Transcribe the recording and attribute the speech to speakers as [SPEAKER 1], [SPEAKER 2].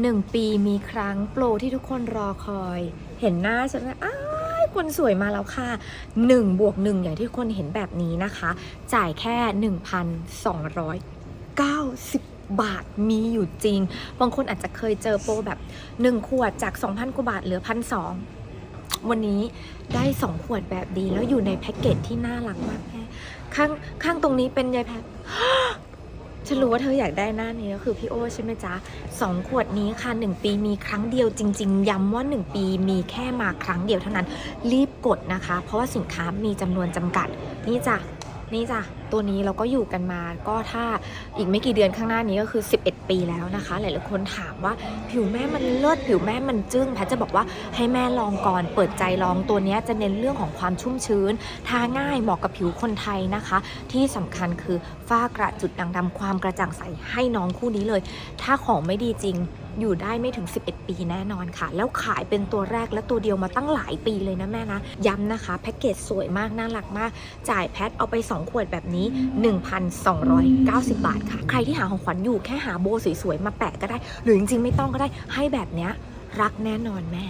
[SPEAKER 1] หนึ่งปีมีครั้งโปรที่ทุกคนรอคอย เห็นหน้าฉันไหมอ้ายคนสวยมาแล้วค่ะ1บวก1อย่างที่คนเห็นแบบนี้นะคะ จ่ายแค่ 1,290บาทมีอยู่จริง บางคนอาจจะเคยเจอโปรแบบ 1 ขวดจาก 2,000 กว่าบาทเหลือ1,200วันนี้ได้ 2 ขวดแบบดีแล้วอยู่ในแพ็กเกจที่น่ารักมากแม่ข้างข้างตรงนี้เป็นยายแพท ฉันรู้ว่าเธออยากได้หน้านี้ก็คือพี่โอใช่ไหมจ๊ะสองขวดนี้ค่ะหนึ่งปีมีครั้งเดียวจริง ๆ ย้ำว่าหนึ่งปีมีแค่มาครั้งเดียวเท่านั้นรีบกดนะคะ เพราะว่าสินค้ามีจำนวนจำกัดนี่จ้ะ นี่จ้ะตัวนี้เราก็อยู่กันมาก็ถ้าอีกไม่กี่เดือนข้างหน้านี้ก็คือ 11 ปีแล้วนะคะ หลายๆคนถามว่าผิวแม่มันเลิศผิวแม่มันจึ้งแพทจะบอกว่าให้แม่ลองก่อนเปิดใจลองตัวนี้จะเน้นเรื่องของความชุ่มชื้น ทาง่ายเหมาะกับผิวคนไทยนะคะ ที่สำคัญคือฝ้ากระจุดด่างดำความกระจ่างใสให้น้องคู่นี้เลย ถ้าของไม่ดีจริงอยู่ได้ไม่ถึง 11 ปีแน่นอนค่ะ แล้วขายเป็นตัวแรกและตัวเดียวมาตั้งหลายปีเลยนะแม่นะ ย้ำนะคะ แพ็กเกจสวยมาก น่ารักมาก จ่ายแพทเอาไป2 ขวดแบบนี้ 1,290 บาทค่ะ ใครที่หาของขวัญอยู่แค่หาโบสวยๆ มาแปะก็ได้ หรือจริงๆ ไม่ต้องก็ได้ให้แบบเนี้ยรักแน่นอนแม่